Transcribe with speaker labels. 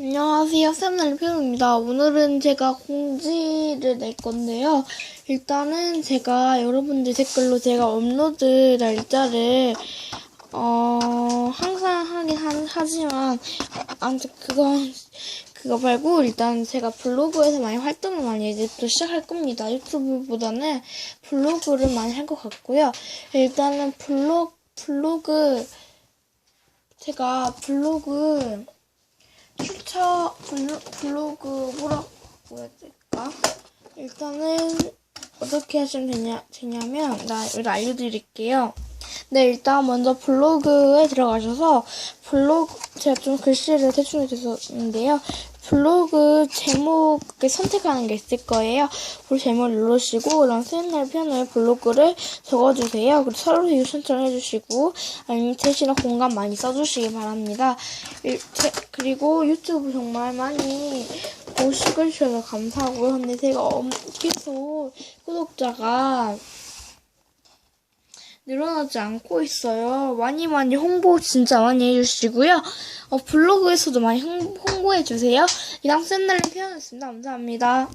Speaker 1: 안녕하세요. 쌤날표입니다. 오늘은 제가 공지를 낼 건데요. 일단은 제가 여러분들 댓글로 제가 업로드 날짜를 어 항상 하긴 하, 하지만 아무튼 그건 그거 말고 일단 제가 블로그에서 많이 활동을 많이 이제 또 시작할 겁니다. 유튜브보다는 블로그를 많이 할 것 같고요. 일단은 블로그 블로그 제가 블로그 블로, 블로그 뭐라고 해야 될까? 일단은 어떻게 하시면 되냐, 되냐면 나 이거 알려드릴게요. 네, 일단 먼저 블로그에 들어가셔서 블로그 제가 좀 글씨를 대충 해줬는데요. 블로그 제목을 선택하는 게 있을 거예요. 그 제목을 누르시고 그럼 쓰는 날 편을 블로그를 적어주세요. 그리고 서로 이유 신청해주시고 아니면 대신에 공간 많이 써주시기 바랍니다. 그리고 유튜브 정말 많이 보시고 주셔서 감사하고요. 근데 제가 엄- 계속 구독자가 늘어나지 않고 있어요. 많이 많이 홍보 진짜 많이 해주시고요. 어, 블로그에서도 많이 홍, 홍보해주세요. 이상 쌤날님 표현했습니다. 감사합니다.